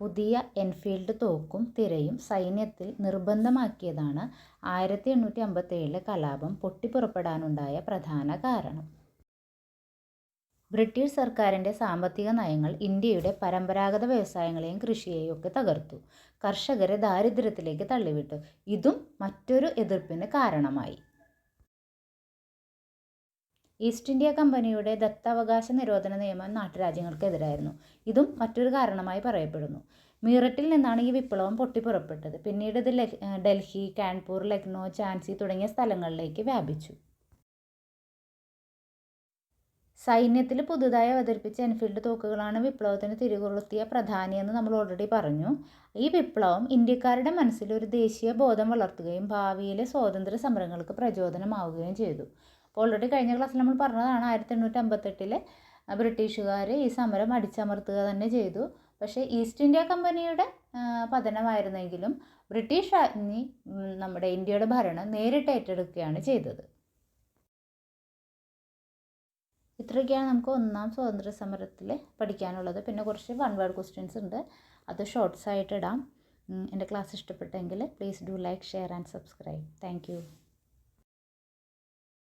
പുതിയ എൻഫീൽഡ് തോക്കും തിരയും സൈന്യത്തിൽ നിർബന്ധമാക്കിയതാണ് ആയിരത്തി എണ്ണൂറ്റി അമ്പത്തേഴിലെ കലാപം പൊട്ടിപ്പുറപ്പെടാനുണ്ടായ പ്രധാന കാരണം. ബ്രിട്ടീഷ് സർക്കാരിന്റെ സാമ്പത്തിക നയങ്ങൾ ഇന്ത്യയുടെ പരമ്പരാഗത വ്യവസായങ്ങളെയും കൃഷിയെയും ഒക്കെ തകർത്തു. കർഷകരെ ദാരിദ്ര്യത്തിലേക്ക് തള്ളിവിട്ടു. ഇതും മറ്റൊരു എതിർപ്പിന് കാരണമായി. ഈസ്റ്റ് ഇന്ത്യ കമ്പനിയുടെ ദത്താവകാശ നിരോധന നിയമം നാട്ടുരാജ്യങ്ങൾക്കെതിരായിരുന്നു. ഇതും മറ്റൊരു കാരണമായി പറയപ്പെടുന്നു. മീററ്റിൽ നിന്നാണ് ഈ വിപ്ലവം പൊട്ടിപ്പുറപ്പെട്ടത്. പിന്നീട് ഇത് ഡൽഹി കാൺപൂർ ലക്നോ ഝാൻസി തുടങ്ങിയ സ്ഥലങ്ങളിലേക്ക് വ്യാപിച്ചു. സൈന്യത്തിൽ പുതുതായി അവതരിപ്പിച്ച എൻഫീൽഡ് തോക്കുകളാണ് വിപ്ലവത്തിന് തിരികൊളുത്തിയ പ്രധാനിയെന്ന് നമ്മൾ ഓൾറെഡി പറഞ്ഞു. ഈ വിപ്ലവം ഇന്ത്യക്കാരുടെ മനസ്സിൽ ഒരു ദേശീയ ബോധം വളർത്തുകയും ഭാവിയിലെ സ്വാതന്ത്ര്യ സമരങ്ങൾക്ക് പ്രചോദനമാവുകയും ചെയ്തു. ഓൾറെഡി കഴിഞ്ഞ ക്ലാസ്സിൽ നമ്മൾ പറഞ്ഞതാണ് ആയിരത്തി എണ്ണൂറ്റി അമ്പത്തെട്ടിലെ ബ്രിട്ടീഷുകാർ ഈ സമരം അടിച്ചമർത്തുക തന്നെ ചെയ്തു. പക്ഷേ ഈസ്റ്റ് ഇന്ത്യ കമ്പനിയുടെ പതനമായിരുന്നെങ്കിലും ബ്രിട്ടീഷ് രാജ്ഞി നമ്മുടെ ഇന്ത്യയുടെ ഭരണം നേരിട്ട് ഏറ്റെടുക്കുകയാണ് ചെയ്തത്. ഇത്രയൊക്കെയാണ് നമുക്ക് ഒന്നാം സ്വാതന്ത്ര്യ സമരത്തിൽ പഠിക്കാനുള്ളത്. പിന്നെ കുറച്ച് വൺ വേർഡ് ക്വസ്റ്റ്യൻസ് ഉണ്ട്. അത് ഷോർട്സ് ആയിട്ട് ഇടാം. എന്റെ ക്ലാസ് ഇഷ്ടപ്പെട്ടെങ്കിൽ please do like share and subscribe thank